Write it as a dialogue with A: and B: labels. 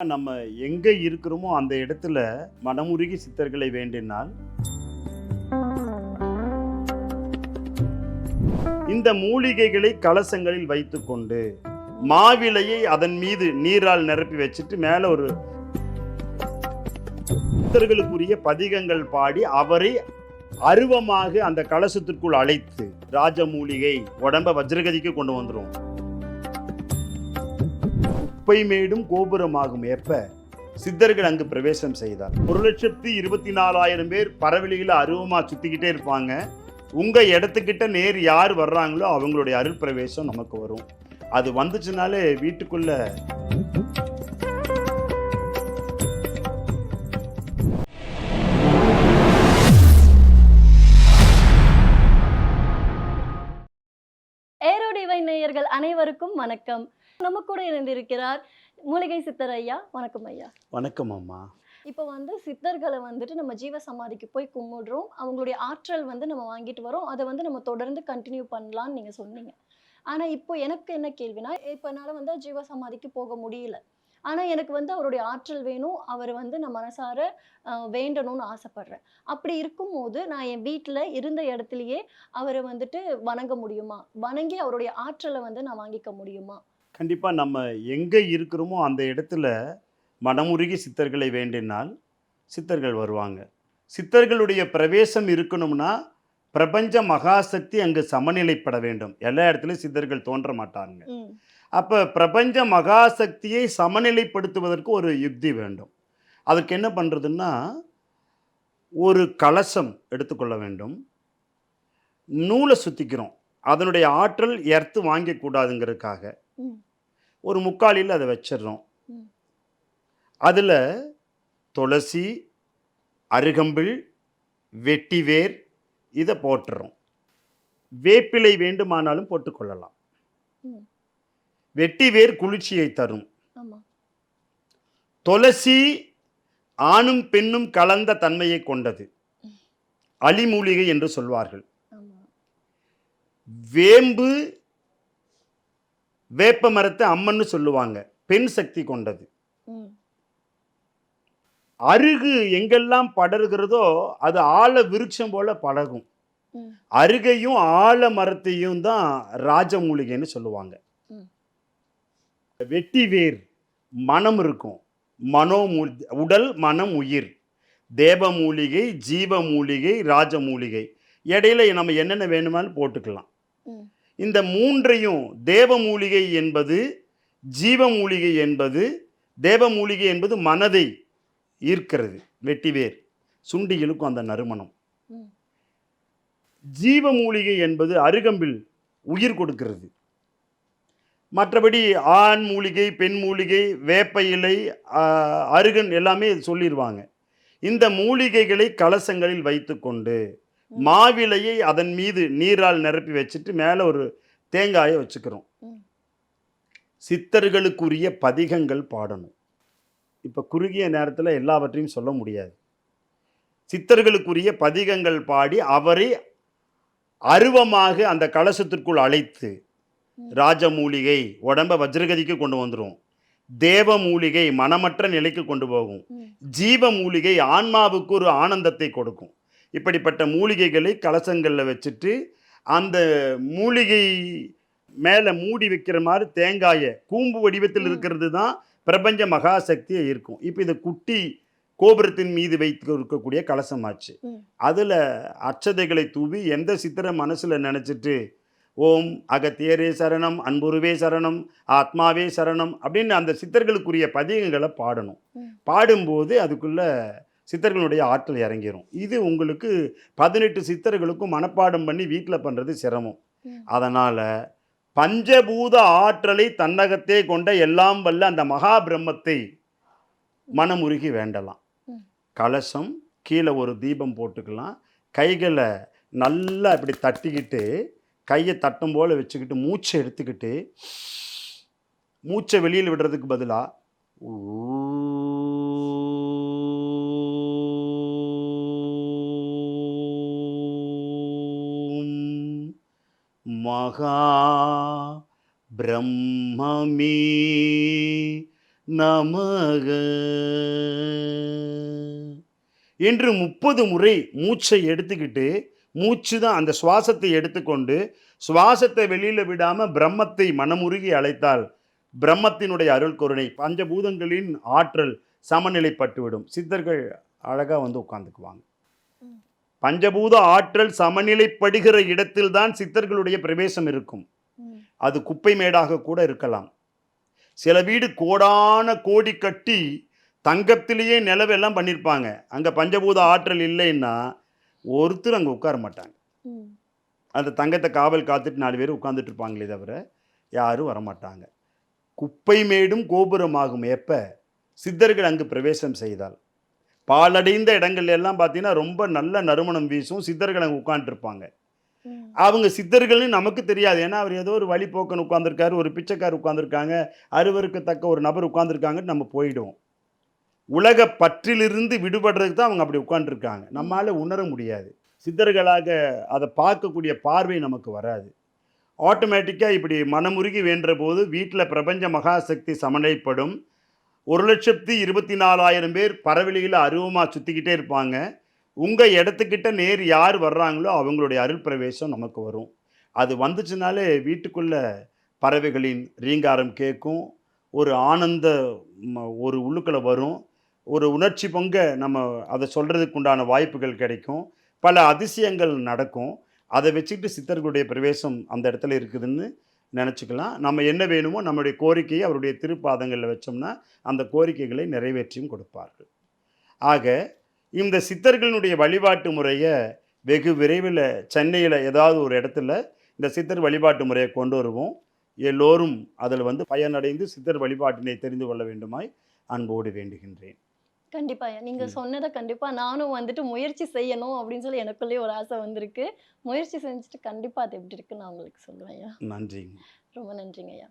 A: நம்ம எங்க இருக்கிறோமோ அந்த இடத்துல மனமுருகி சித்தர்களை வேண்டினால் இந்த மூலிகைகளை கலசங்களில் வைத்துக்கொண்டு மாவிலையை அதன் மீது நீரால் நிரப்பி வச்சுட்டு மேல ஒரு சித்தர்களுக்குரிய பதிகங்கள் பாடி அவரை அருவமாக அந்த கலசத்திற்குள் அழைத்து ராஜமூலிகை உடம்ப வஜ்ரகதிக்கு கொண்டு வந்துரும். குப்பை மேடும் கோபுரமாகும் ஏப்ப சித்தர்கள் அங்கு பிரவேசம் செய்தார். ஒரு லட்சத்தி இருபத்தி நாலாயிரம் பேர் பறவெளியில் அருவமாக சுத்திக்கிட்டே இருப்பாங்க. உங்கள் இடத்துக்கிட்ட நேர் யார் வர்றாங்களோ அவங்களுடைய அருள் பிரவேசம் நமக்கு வரும். அது வந்துச்சுனாலே வீட்டுக்குள்ளே
B: நேயர்கள் அனைவருக்கும் வணக்கம். நம்ம கூட இணைந்திருக்கிறார் மூலிகை சித்தர் ஐயா. வணக்கம் ஐயா.
A: வணக்கம் அம்மா.
B: இப்போ வந்து சித்தர்களை வந்துட்டு நம்ம ஜீவ சமாதிக்கு போய் கும்பிடுறோம். அவங்களுடைய ஆற்றல் வந்து நம்ம வாங்கிட்டு வரோம். அதை வந்து நம்ம தொடர்ந்து கண்டினியூ பண்ணலாம்னு நீங்க சொன்னீங்க. ஆனா இப்போ எனக்கு என்ன கேள்வினா இப்போ என்னால வந்து ஜீவ சமாதிக்கு போக முடியல. ஆனா எனக்கு வந்து அவருடைய ஆற்றல் வேணும். அவர் வந்து நான் மனசார வேண்டணும்னு ஆசைப்படுறேன். அப்படி இருக்கும்போது நான் என் வீட்டில் இருந்த இடத்துலயே அவரை வந்துட்டு வணங்க முடியுமா? வணங்கி அவருடைய ஆற்றலை வந்து நான் வாங்கிக்க முடியுமா?
A: கண்டிப்பா நம்ம எங்க இருக்கிறோமோ அந்த இடத்துல மனமுருகி சித்தர்களை வேண்டினால் சித்தர்கள் வருவாங்க. சித்தர்களுடைய பிரவேசம் இருக்கணும்னா பிரபஞ்ச மகாசக்தி அங்கு சமநிலைப்பட வேண்டும். எல்லா இடத்துலையும் சித்தர்கள் தோன்ற மாட்டாங்க. அப்போ பிரபஞ்ச மகாசக்தியை சமநிலைப்படுத்துவதற்கு ஒரு யுக்தி வேண்டும். அதுக்கு என்ன பண்ணுறதுன்னா ஒரு கலசம் எடுத்துக்கொள்ள வேண்டும். நூலை சுற்றிக்கிறோம் அதனுடைய ஆற்றல் எர்த்து வாங்கக்கூடாதுங்கிறதுக்காக. ஒரு முக்காலில் அதை வச்சிடுறோம். அதில் துளசி அருகம்பில் வெட்டிவேர் இதை போட்டுறோம். வேப்பிலை வேண்டுமானாலும் போட்டுக்கொள்ளலாம். வெட்டிவேர் குளிர்ச்சியை தரும். துளசி ஆணும் பெண்ணும் கலந்த தன்மையை கொண்டது. அலிமூலிகை என்று சொல்வார்கள். வேம்பு வேப்ப மரத்தை அம்மன்னு சொல்லுவாங்க. பெண் சக்தி கொண்டது. அருகு எங்கெல்லாம் படருகிறதோ அது ஆழ விருட்சம் போல படகும். அருகையும் ஆழ மரத்தையும் தான் ராஜமூலிகைன்னு சொல்லுவாங்க. வெட்டி வேர் மனம் இருக்கும். மனோ மூ- உடல் மனம் உயிர். தேவ மூலிகை ஜீவ மூலிகை ராஜ மூலிகை. இடையில நம்ம என்னென்ன வேணுமாலும் போட்டுக்கலாம். இந்த மூன்றையும் தேவ மூலிகை என்பது ஜீவ மூலிகை என்பது தேவ மூலிகை என்பது மனதை ஈர்க்கிறது வெட்டிவேர் சுண்டிகளுக்கும் அந்த நறுமணம். ஜீவ மூலிகை என்பது அருகம்பில் உயிர் கொடுக்கிறது. மற்றபடி ஆண் மூலிகை பெண் மூலிகை வேப்ப இலை அருகன் எல்லாமே சொல்லிடுவாங்க இந்த மூலிகைகளை கலசங்களில் வைத்துக்கொண்டு. மாவிலையை அதன் மீது நீரால் நிரப்பி வச்சுட்டு மேலே ஒரு தேங்காயை வச்சுக்கிறோம். சித்தர்களுக்குரிய பதிகங்கள் பாடணும் இப்போ குறுகிய நேரத்தில் எல்லாவற்றையும் சொல்ல முடியாது சித்தர்களுக்குரிய பதிகங்கள் பாடி அவரை அருவமாக அந்த கலசத்திற்குள் அழைத்து
B: ம்.
A: ராஜமூலிகை உடம்ப வஜ்ரகதிக்கு கொண்டு வந்துரும். தேவ மூலிகை மனமற்ற நிலைக்கு கொண்டு போகும். ஜீவ மூலிகை ஆன்மாவுக்கு ஒரு ஆனந்தத்தை கொடுக்கும். இப்படிப்பட்ட மூலிகைகளை கலசங்களில் வச்சுட்டு அந்த மூலிகை மேலே மூடி வைக்கிற மாதிரி தேங்காயை கூம்பு வடிவத்தில். இருக்கிறது தான் பிரபஞ்ச மகாசக்தியை இருக்கும் இப்போ இது குட்டி கோபுரத்தின் மீது வைத்து இருக்கக்கூடிய கலசமாச்சு அதில் அச்சதைகளை தூவி எந்த சித்திரை மனசில் நினச்சிட்டு ஓம் அகத்தியரே சரணம் அன்புருவே சரணம் ஆத்மாவே சரணம் அப்படின்னு அந்த சித்தர்களுக்குரிய பதிகங்களை பாடணும். பாடும்போது அதுக்குள்ள சித்தர்களுடைய ஆற்றல் இறங்கிரும் இது உங்களுக்கு பதினெட்டு சித்தர்களுக்கும் மனப்பாடம் பண்ணி வீட்டில் பண்ணுறது சிரமம். அதனால் பஞ்சபூத ஆற்றலை தன்னகத்தே கொண்ட எல்லாம் வல்ல அந்த மகா பிரம்மத்தை மனமுருகி வேண்டலாம். கலசம் கீழே ஒரு தீபம் போட்டுக்கலாம் கைகளை நல்லா இப்படி தட்டிக்கிட்டு கையை தட்டும் போல் வச்சுக்கிட்டு மூச்சை எடுத்துக்கிட்டு மூச்சை வெளியில் விடுறதுக்கு பதிலாக மகா பிரம்மமே நமக. என்று முப்பது முறை மூச்சை எடுத்துக்கிட்டு மூச்சு தான் அந்த சுவாசத்தை எடுத்துக்கொண்டு சுவாசத்தை வெளியில விடாம பிரம்மத்தை மனமுருகி அழைத்தால் பிரம்மத்தினுடைய அருள் கருணை பஞ்சபூதங்களின் ஆற்றல் சமநிலைப்பட்டுவிடும் சித்தர்கள் அழகா வந்து உட்கார்ந்துக்குவாங்க
B: ம்.
A: பஞ்சபூத ஆற்றல் சமநிலைப்படுகிற இடத்தில்தான் சித்தர்களுடைய பிரவேசம் இருக்கும். அது குப்பை மேடாக கூட இருக்கலாம் சில வீடு கோடான கோடி கட்டி தங்கத்திலேயே நிலவெல்லாம் பண்ணியிருப்பாங்க அங்கே பஞ்சபூத ஆற்றல் இல்லைன்னா ஒருத்தர் அங்கே உட்கார மாட்டாங்க. அந்த தங்கத்தை காவல் காத்துட்டு நாலு பேர் உட்கார்ந்துட்டு இருப்பாங்களே தவிர யாரும் வரமாட்டாங்க. குப்பை மேடும் கோபுரமாகும் எப்ப? சித்தர்கள் அங்கு பிரவேசம் செய்தால். பாலடைந்த இடங்கள்ல எல்லாம் பார்த்தீங்கன்னா ரொம்ப நல்ல நறுமணம் வீசும். சித்தர்கள் அங்கே உட்காந்துருப்பாங்க. அவங்க சித்தர்கள்னு நமக்கு தெரியாது. ஏன்னா அவர் ஏதோ ஒரு வழிபோக்கன் உட்காந்துருக்காரு ஒரு பிச்சைக்கார் உட்காந்துருக்காங்க அறுவருக்கத்தக்க ஒரு நபர் உட்காந்துருக்காங்கன்னு நம்ம போயிடுவோம். உலக பற்றிலிருந்து விடுபடுறதுக்கு தான் அவங்க அப்படி உட்காந்துருக்காங்க நம்மளால் உணர முடியாது. சித்தர்களாக அதை பார்க்கக்கூடிய பார்வை நமக்கு வராது. ஆட்டோமேட்டிக்காக இப்படி மனமுருகி வேண்ட போது வீட்டில் பிரபஞ்ச மகாசக்தி சமநிலைப்படும். ஒரு லட்சத்தி இருபத்தி நாலாயிரம் பேர் பறவெளியில் அருவமாக சுற்றிக்கிட்டே இருப்பாங்க. உங்கள் இடத்துக்கிட்ட நேர் யார் வர்றாங்களோ அவங்களுடைய அருள் பிரவேசம் நமக்கு வரும். அது வந்துச்சுனாலே வீட்டுக்குள்ள பறவைகளின் ரீங்காரம் கேட்கும். ஒரு ஆனந்த ம- ஒரு உள்ளுக்களை வரும். ஒரு உணர்ச்சி பொங்க நம்ம அதை சொல்கிறதுக்கு உண்டான வாய்ப்புகள் கிடைக்கும். பல அதிசயங்கள் நடக்கும். அதை வச்சுக்கிட்டு சித்தர்களுடைய பிரவேசம் அந்த இடத்துல இருக்குதுன்னு நினச்சிக்கலாம். நம்ம என்ன வேணுமோ நம்முடைய கோரிக்கையை அவருடைய திருப்பாதங்களில் வச்சோம்னா அந்த கோரிக்கைகளை நிறைவேற்றியும் கொடுப்பார்கள். ஆக இந்த சித்தர்களுடைய வழிபாட்டு முறையை வெகு விரைவில் சென்னையில் ஏதாவது ஒரு இடத்துல இந்த சித்தர் வழிபாட்டு முறையை கொண்டு வருவோம். எல்லோரும் அதில் வந்து பயனடைந்து சித்தர் வழிபாட்டினை தெரிந்து கொள்ள வேண்டுமாய் அன்போடு வேண்டுகின்றேன்.
B: கண்டிப்பா. நீங்க. சொன்னதை கண்டிப்பா நானும் வந்துட்டு முயற்சி செய்யணும் அப்படின்னு சொல்லி எனக்குள்ளேயே ஒரு ஆசை வந்திருக்கு. முயற்சி செஞ்சுட்டு கண்டிப்பா அது எப்படி இருக்குன்னு நான் உங்களுக்கு சொல்லுவேன் ஐயா.
A: நன்றிங்க.
B: ரொம்ப நன்றிங்க ஐயா.